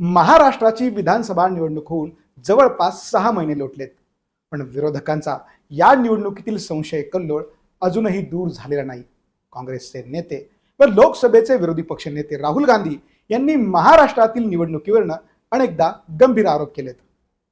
महाराष्ट्राची विधानसभा निवडणूक होऊन जवळपास सहा महिने लोटलेत. पण विरोधकांचा या निवडणुकीतील संशय कल्लोळ अजूनही दूर झालेला नाही. काँग्रेसचे नेते व लोकसभेचे विरोधी पक्ष नेते राहुल गांधी यांनी महाराष्ट्रातील निवडणुकीवरनं अनेकदा गंभीर आरोप केलेत.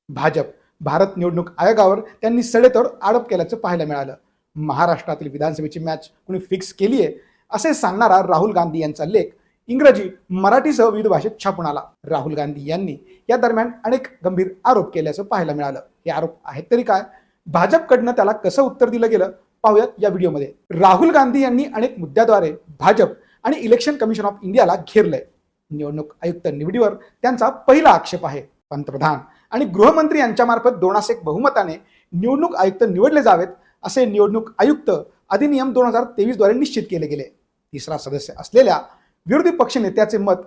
भाजप भारत निवडणूक आयोगावर त्यांनी सडेतोड आरोप केल्याचं पाहायला मिळालं. महाराष्ट्रातील विधानसभेची मॅच कुणी फिक्स केली आहे असे सांगणारा राहुल गांधी यांचा लेख इंग्रजी मराठीसह विविध भाषेत छापून आला. राहुल गांधी यांनी या दरम्यान अनेक गंभीर आरोप केल्याचं पाहायला मिळालं. हे आरोप आहेत तरी काय? भाजपकडनं त्याला कसं उत्तर दिलं गेलं? पाहूयात या व्हिडिओमध्ये. राहुल गांधी यांनी अनेक मुद्द्याद्वारे भाजप आणि इलेक्शन कमिशन ऑफ इंडियाला घेरलंय. निवडणूक आयुक्त निवडीवर त्यांचा पहिला आक्षेप आहे. पंतप्रधान आणि गृहमंत्री यांच्यामार्फत दोनासेक बहुमताने निवडणूक आयुक्त निवडले जावेत असे निवडणूक आयुक्त अधिनियम दोन हजार तेवीसद्वारे निश्चित केले गेले. तिसरा सदस्य असलेल्या विरोधी पक्ष नेत्याचे मत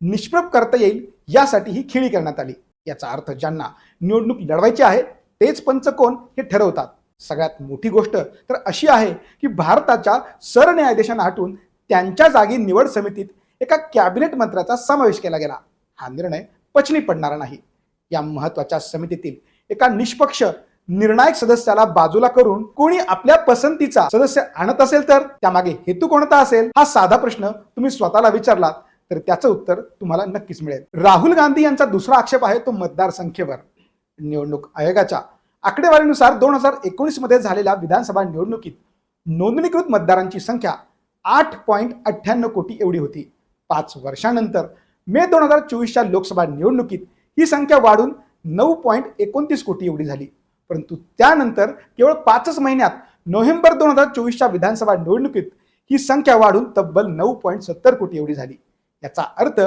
निष्प्रभ करता येईल यासाठी ही खेळी करण्यात आली. याचा अर्थ ज्यांना निवडणूक लढवायची आहे तेच पंच कोण हे ठरवतात. सगळ्यात मोठी गोष्ट तर अशी आहे की भारताच्या सरन्यायाधीशांना हटून त्यांच्या जागी निवड समितीत एका कॅबिनेट मंत्र्याचा समावेश केला गेला. हा निर्णय पचनी पडणारा नाही. या महत्त्वाच्या समितीतील एका निष्पक्ष निर्णायक सदस्याला बाजूला करून कोणी आपल्या पसंतीचा सदस्य आणत असेल तर त्यामागे हेतू कोणता असेल? हा साधा प्रश्न तुम्ही स्वतःला विचारलात तर त्याचं उत्तर तुम्हाला नक्कीच मिळेल. राहुल गांधी यांचा दुसरा आक्षेप आहे तो मतदारसंख्येवर. निवडणूक आयोगाच्या आकडेवारीनुसार दोन हजार एकोणीसमध्ये झालेल्या विधानसभा निवडणुकीत नोंदणीकृत मतदारांची संख्या आठ पॉईंट अठ्ठ्याण्णव कोटी एवढी होती. पाच वर्षानंतर मे दोन हजार चोवीसच्या लोकसभा निवडणुकीत ही संख्या वाढून नऊ पॉईंट एकोणतीस कोटी एवढी झाली. परंतु त्यानंतर केवळ पाचच महिन्यात नोव्हेंबर दोन हजार चोवीसच्या विधानसभा निवडणुकीत ही संख्या वाढून तब्बल नऊ पॉईंट सत्तर कोटी एवढी झाली. याचा अर्थ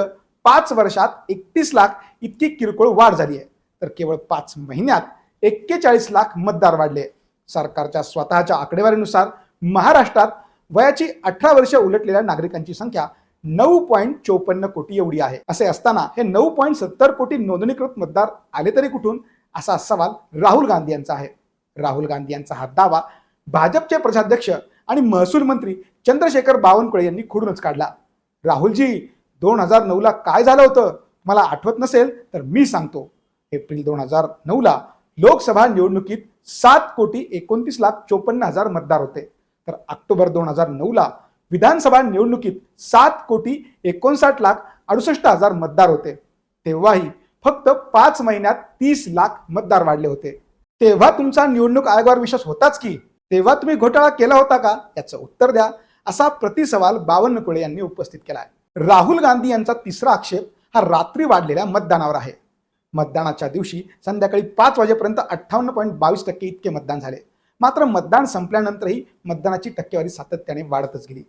पाच वर्षात एकतीस लाख इतकी किरकोळ वाढ झाली आहे. तर केवळ पाच महिन्यात एक्केचाळीस लाख मतदार वाढले सरकारच्या स्वतःच्या आकडेवारीनुसार महाराष्ट्रात वयाची अठरा वर्ष उलटलेल्या नागरिकांची संख्या नऊ पॉईंट चोपन्न कोटी एवढी आहे. असे असताना हे नऊ पॉईंट सत्तर कोटी नोंदणीकृत मतदार आले तरी कुठून? असा सवाल राहुल गांधी यांचा आहे. राहुल गांधी यांचा हा दावा भाजपचे प्रदेशाध्यक्ष आणि महसूल मंत्री चंद्रशेखर बावनकुळे यांनी खुडूनच काढला. राहुलजी दोन हजार नऊला काय झालं होतं? मला आठवत नसेल तर मी सांगतो. एप्रिल दोन हजार नऊला लोकसभा निवडणुकीत सात कोटी एकोणतीस लाख चोपन्न हजार मतदार होते. तर ऑक्टोबर दोन हजार नऊला विधानसभा निवडणुकीत सात कोटी एकोणसाठ लाख अडुसष्ट हजार मतदार होते. तेव्हाही फक्त पाच महिन्यात तीस लाख मतदार वाढले होते. तेव्हा तुमचा निवडणूक आयोगावर विश्वास होताच की? तेव्हा तुम्ही घोटाळा केला होता का? याचं उत्तर द्या. असा प्रतिसवाल बावन्नकुळे यांनी उपस्थित केला आहे राहुल गांधी यांचा तिसरा आक्षेप हा रात्री वाढलेल्या मतदानावर आहे. मतदानाच्या दिवशी संध्याकाळी पाच वाजेपर्यंत अठ्ठावन्न पॉईंट बावीस टक्के इतके मतदान झाले. मात्र मतदान संपल्यानंतरही मतदानाची टक्केवारी सातत्याने वाढतच गेली.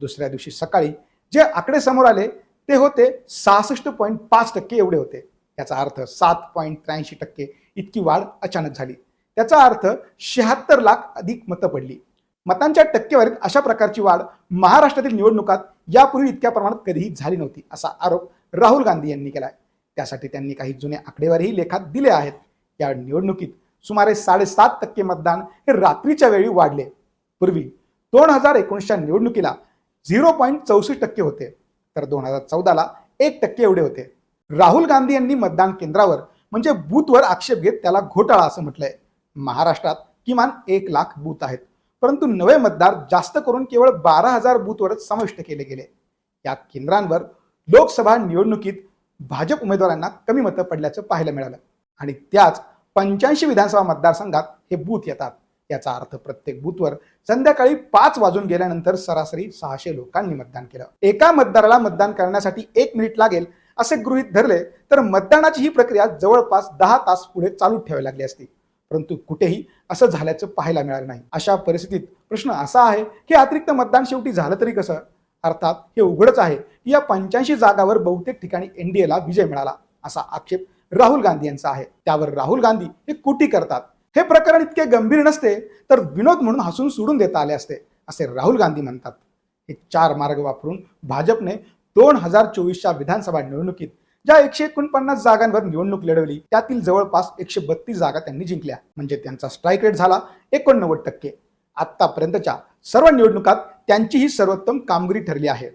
दुसऱ्या दिवशी सकाळी जे आकडे समोर आले ते होते सहासष्ट पॉईंट पाच टक्के एवढे होते. याचा अर्थ सात पॉईंट त्र्याऐंशी टक्के इतकी वाढ अचानक झाली. त्याचा अर्थ शहात्तर लाख अधिक मतं पडली. मतांच्या टक्केवारीत अशा प्रकारची वाढ महाराष्ट्रातील निवडणुकात यापूर्वी इतक्या प्रमाणात कधीही झाली नव्हती असा आरोप राहुल गांधी यांनी केलाय. त्यासाठी त्यांनी काही जुने आकडेवारीही लेखात दिले आहेत. या निवडणुकीत सुमारे साडेसात टक्के मतदान हे रात्रीच्या वेळी वाढले. पूर्वी दोन हजार एकोणीसच्या निवडणुकीला झिरो पॉईंट चौसष्ट टक्के होते तर दोन हजार चौदाला एक टक्के एवढे होते. राहुल गांधी यांनी मतदान केंद्रावर म्हणजे बूथवर आक्षेप घेत त्याला घोटाळा असं म्हटलंय. महाराष्ट्रात किमान एक लाख बूथ आहेत. परंतु नवे मतदार जास्त करून केवळ बारा हजार बूथवरच समाविष्ट केले गेले. या केंद्रांवर लोकसभा निवडणुकीत भाजप उमेदवारांना कमी मतं पडल्याचं पाहायला मिळालं. आणि त्याच पंच्याऐंशी विधानसभा मतदारसंघात हे बूथ येतात. याचा अर्थ प्रत्येक बूथवर संध्याकाळी पाच वाजून गेल्यानंतर सरासरी सहाशे लोकांनी मतदान केलं. एका मतदाराला मतदान करण्यासाठी एक मिनिट लागेल. असे गृहीत धरले तर मतदानाची ही प्रक्रिया जवळपास दहा तास पुढे चालू ठेवावी लागली असती. परंतु कुठेही असं झाल्याचं पाहायला मिळालं नाही. अशा परिस्थितीत प्रश्न असा आहे की अतिरिक्त मतदान शेवटी झालं तरी कसं? अर्थात हे उघडच आहे की या पंच्याऐंशी जागावर बहुतेक ठिकाणी एनडीएला विजय मिळाला असा आक्षेप राहुल गांधी यांचा आहे. त्यावर राहुल गांधी हे कुटी करतात. हे प्रकरण इतके गंभीर नसते तर विनोद म्हणून हसून सोडून देता आले असते असे राहुल गांधी म्हणतात. हे चार मार्ग वापरून भाजपने दोन हजार चोवीसच्या विधानसभा निवडणुकीत ज्या एकशे एकोणपन्नास जागांवर निवडणूक लढवली त्यातील जवळपास एकशे बत्तीस जागा त्यांनी जिंकल्या. म्हणजे त्यांचा स्ट्राईक रेट झाला एकोणनव्वद टक्के. आतापर्यंतच्या सर्व निवडणुकात त्यांची ही सर्वोत्तम कामगिरी ठरली आहे.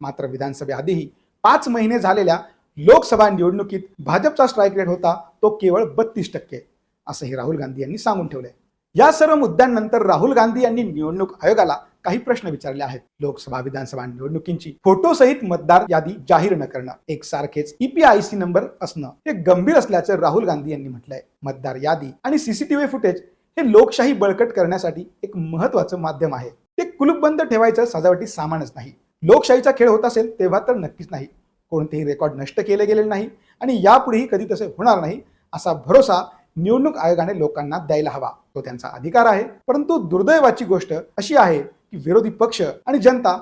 मात्र विधानसभेआधीही पाच महिने झालेल्या लोकसभा निवडणुकीत भाजपचा स्ट्राईक रेट होता तो केवळ बत्तीस टक्के असंही राहुल गांधी यांनी सांगून ठेवलंय. या सर्व मुद्द्यांनंतर राहुल गांधी यांनी निवडणूक आयोगाला काही प्रश्न विचारले आहेत लोकसभा विधानसभा निवडणुकींची. फोटोसहित मतदार यादी जाहीर न करणं. एक सारखेच ईपीआयसी नंबर असणं हे गंभीर असल्याचं राहुल गांधी यांनी म्हटलंय. मतदार यादी आणि सीसीटीव्ही फुटेज हे लोकशाही बळकट करण्यासाठी एक महत्वाचं माध्यम आहे. ते कुलूपबंद ठेवायचं सजावटी सामानच नाही. लोकशाहीचा खेळ होत असेल तेव्हा तर नक्कीच नाही. कोणतेही रेकॉर्ड नष्ट केले गेले नाही आणि यापुढेही कधी तसे होणार नाही असा भरोसा निवडणूक आयोगाने लोकांना द्यायला हवा. तो त्यांचा अधिकार आहे. परंतु दुर्दैवाची गोष्ट अशी आहे की विरोधी पक्ष आणि जनता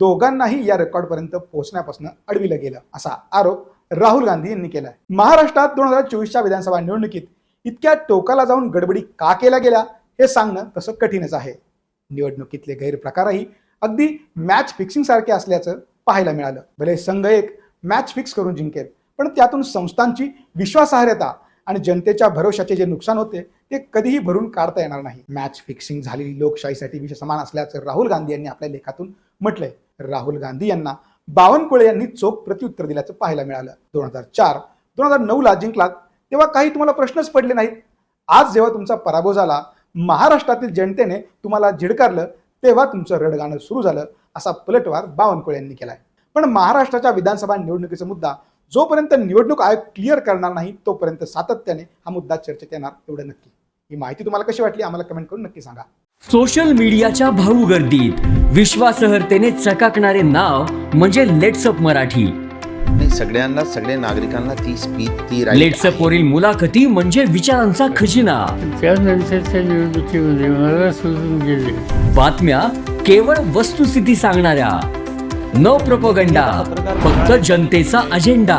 दोघांनाही या रेकॉर्ड पर्यंत पोहोचण्यापासून अडविलं गेलं असा आरोप राहुल गांधी यांनी केलाय. महाराष्ट्रात दोन हजार चोवीसच्या विधानसभा निवडणुकीत इतक्या टोकाला जाऊन गडबडी का केल्या गेल्या हे सांगणं तसं कठीणच आहे. निवडणुकीतले गैरप्रकारही अगदी मॅच फिक्सिंग सारखे असल्याचं पाहायला मिळालं. भले संघ एक मॅच फिक्स करून जिंकेल पण त्यातून संस्थांची विश्वासार्हता आणि जनतेच्या भरोशाचे जे नुकसान होते ते कधीही भरून काढता येणार नाही. मॅच फिक्सिंग झालेली लोकशाहीसाठी विषय समान असल्याचं राहुल गांधी यांनी आपल्या लेखातून म्हटलंय. राहुल गांधी यांना बावनकुळे यांनी चोख प्रत्युत्तर दिल्याचं पाहायला मिळालं. दोन हजार चार दोन हजार नऊला जिंकलात तेव्हा काही तुम्हाला प्रश्नच पडले नाहीत. आज जेव्हा तुमचा पराभव झाला महाराष्ट्रातील जनतेने तुम्हाला झिडकारलं तेव्हा तुमचं रडगाणं सुरू झालं असा पलटवार बावनकुळे यांनी केलाय. पण महाराष्ट्राच्या विधानसभा निवडणुकीचा मुद्दा जोपर्यंत निवडणूक आयोग क्लिअर करणार नाही तोपर्यंत सातत्याने हा मुद्दा चर्चेत येणार एवढं नक्की. ही माहिती तुम्हाला कशी वाटली आम्हाला कमेंट करून नक्की सांगा. सोशल मीडियाच्या भाऊ गर्दीत विश्वासहर्तेने चकाकणारे नाव म्हणजे लेट्सअप मराठी. नाही सगळ्यांना सगळ्या नागरिकांना ती स्पीच ती right लेट्सअप. वरील मुलाखती म्हणजे विचारांचा खजिना. त्यानंतरच्या निवडणुकीमध्ये मला सोडून गेले बातम्या केवळ वस्तुस्थिती सांगणाऱ्या. न प्रपोगंडा फक्त जनतेचा अजेंडा